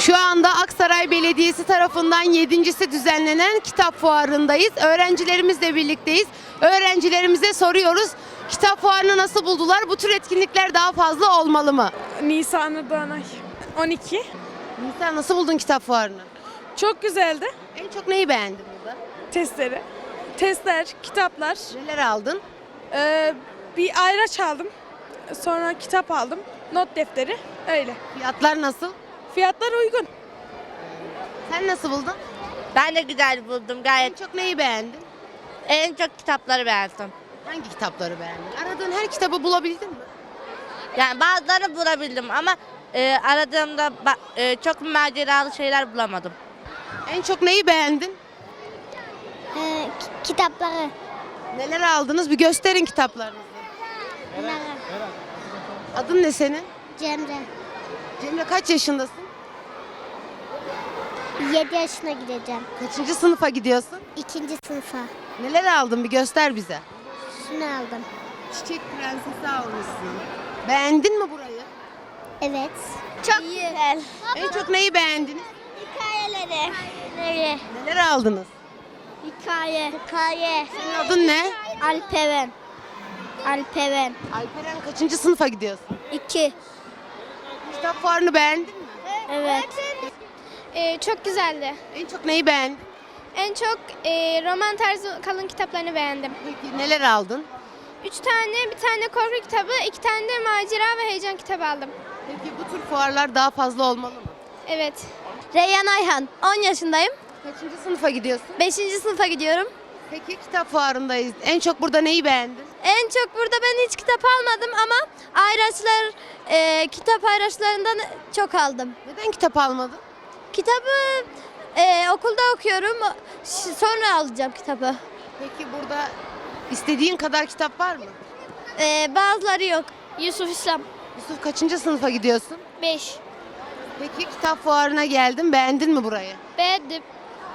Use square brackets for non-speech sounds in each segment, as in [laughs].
Şu anda Aksaray Belediyesi tarafından yedincisi düzenlenen kitap fuarındayız. Öğrencilerimizle birlikteyiz. Öğrencilerimize soruyoruz. Kitap fuarını nasıl buldular? Bu tür etkinlikler daha fazla olmalı mı? Nisan Doğanay. 12. Nisan nasıl buldun kitap fuarını? Çok güzeldi. En çok neyi beğendin burada? Testleri. Testler, kitaplar. Neler aldın? Ee, bir ayraç aldım. Sonra kitap aldım. Not defteri. Öyle. Fiyatlar nasıl? Fiyatlar uygun. Sen nasıl buldun? Ben de güzel buldum En gayet. çok neyi beğendin? En çok kitapları beğendim. Hangi kitapları beğendin? Aradığın her kitabı bulabildin mi? Yani bazılarını bulabildim ama e, aradığımda ba- e, çok maceralı şeyler bulamadım. En çok neyi beğendin? Ee, ki- kitapları. Neler aldınız? Bir gösterin kitaplarınızı. Adın ne senin? Cemre. Cemre kaç yaşındasın? 7 yaşına gideceğim. Kaçıncı sınıfa gidiyorsun? İkinci sınıfa. Neler aldın bir göster bize. Şunu aldım. Çiçek prensesi almışsın. Beğendin mi burayı? Evet. Çok güzel. En çok neyi beğendiniz? Hikayeleri. Hikayeleri. Neler aldınız? Hikaye. Hikaye. Senin adın ne? Alperen. Alperen. Alperen kaçıncı sınıfa gidiyorsun? 2. Kitap fuarını beğendin mi? Evet. Ee, çok güzeldi. En çok neyi beğendin? En çok e, roman tarzı kalın kitaplarını beğendim. Peki neler aldın? Üç tane, bir tane korku kitabı, iki tane de macera ve heyecan kitabı aldım. Peki bu tür fuarlar daha fazla olmalı mı? Evet. Reyhan Ayhan. 10 yaşındayım. Kaçıncı sınıfa gidiyorsun? 5. sınıfa gidiyorum. Peki kitap fuarındayız. En çok burada neyi beğendin? En çok burada ben hiç kitap almadım ama ayraçlar, e, kitap ayraçlarından çok aldım. Neden kitap almadın? Kitabı e, okulda okuyorum. Ş- Sonra alacağım kitabı. Peki burada istediğin kadar kitap var mı? E, bazıları yok. Yusuf İslam. Yusuf kaçıncı sınıfa gidiyorsun? 5. Peki kitap fuarına geldin. Beğendin mi burayı? Beğendim.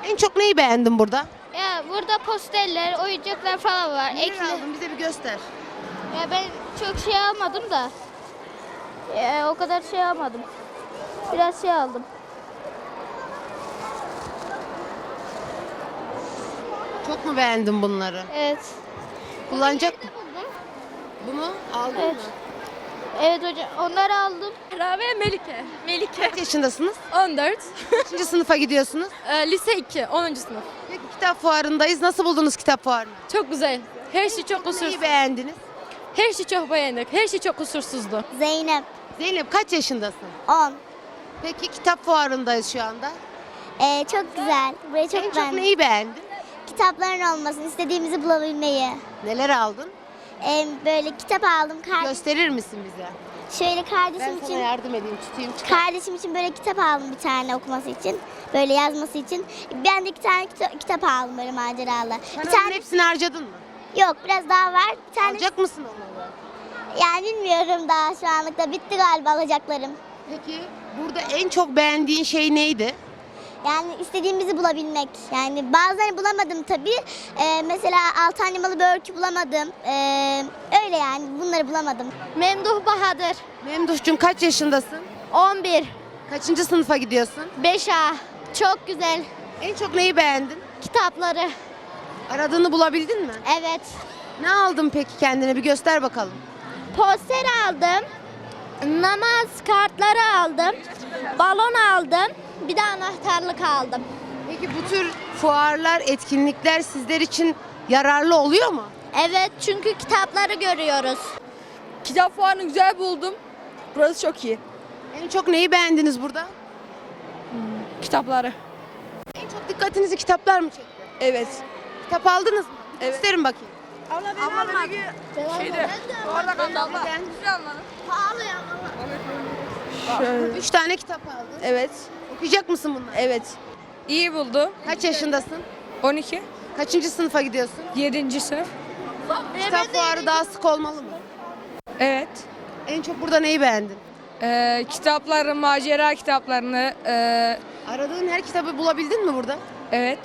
En çok neyi beğendin burada? Ya burada posterler, oyuncaklar falan var. Aldın? Bize bir göster. Ya ben çok şey almadım da. Ya, o kadar şey almadım. Biraz şey aldım. Çok mu beğendin bunları? Evet. Kullanacak mı? Bunu aldın Evet. mı? Evet hocam. Onları aldım. Rabia Melike. Melike. Kaç yaşındasınız? 14. Kaçıncı [laughs] sınıfa gidiyorsunuz? Ee, lise 2. 10. sınıf. Peki kitap fuarındayız. Nasıl buldunuz kitap fuarını? Çok güzel. Her şey çok Neyi beğendiniz? Her şey çok beğendik. Her şey çok kusursuzdu. Zeynep. Zeynep kaç yaşındasın? 10. Peki kitap fuarındayız şu anda. E, çok güzel. Burayı çok en çok beğendim. neyi beğendin? Kitapların olmasını, istediğimizi bulabilmeyi. Neler aldın? E, böyle kitap aldım. Kar- Gösterir misin bize? şöyle Ben kardeşim sana için yardım edeyim, tutayım, çıkar. kardeşim için böyle kitap aldım bir tane okuması için. Böyle yazması için. Ben de iki tane kita- kitap aldım böyle maceralı. Bir Paranın tane hepsini harcadın mı? Yok biraz daha var. Bir tane Alacak mısın onları? yani bilmiyorum daha şu anlıkta bitti galiba alacaklarım. Peki burada en çok beğendiğin şey neydi? Yani istediğimizi bulabilmek. Yani bazılarını bulamadım tabii. Ee, mesela altı animalı bir öykü bulamadım. Ee, öyle yani bunları bulamadım. Memduh Bahadır. Memduhcuğum kaç yaşındasın? 11. Kaçıncı sınıfa gidiyorsun? 5A. Çok güzel. En çok neyi beğendin? Kitapları. Aradığını bulabildin mi? Evet. Ne aldın peki kendine bir göster bakalım. Poster aldım. Namaz kartları aldım. Balon aldım. Bir de anahtarlık aldım. Peki bu tür fuarlar, etkinlikler sizler için yararlı oluyor mu? Evet çünkü kitapları görüyoruz. Kitap fuarını güzel buldum. Burası çok iyi. En çok neyi beğendiniz burada? Kitapları. En çok dikkatinizi kitaplar mı çekti? Evet. Kitap aldınız mı? Evet. Gösterin bakayım. Şeyde. Orada kaldı abla. Şöyle. Üç tane kitap aldın. Evet. Okuyacak mısın bunları? Evet. İyi buldu. Kaç yaşındasın? 12. Kaçıncı sınıfa gidiyorsun? 7. sınıf. Kitap fuarı daha sık olmalı mı? Evet. En çok burada neyi beğendin? Ee, kitapları, macera kitaplarını, e, Aradığın her kitabı bulabildin mi burada? Evet.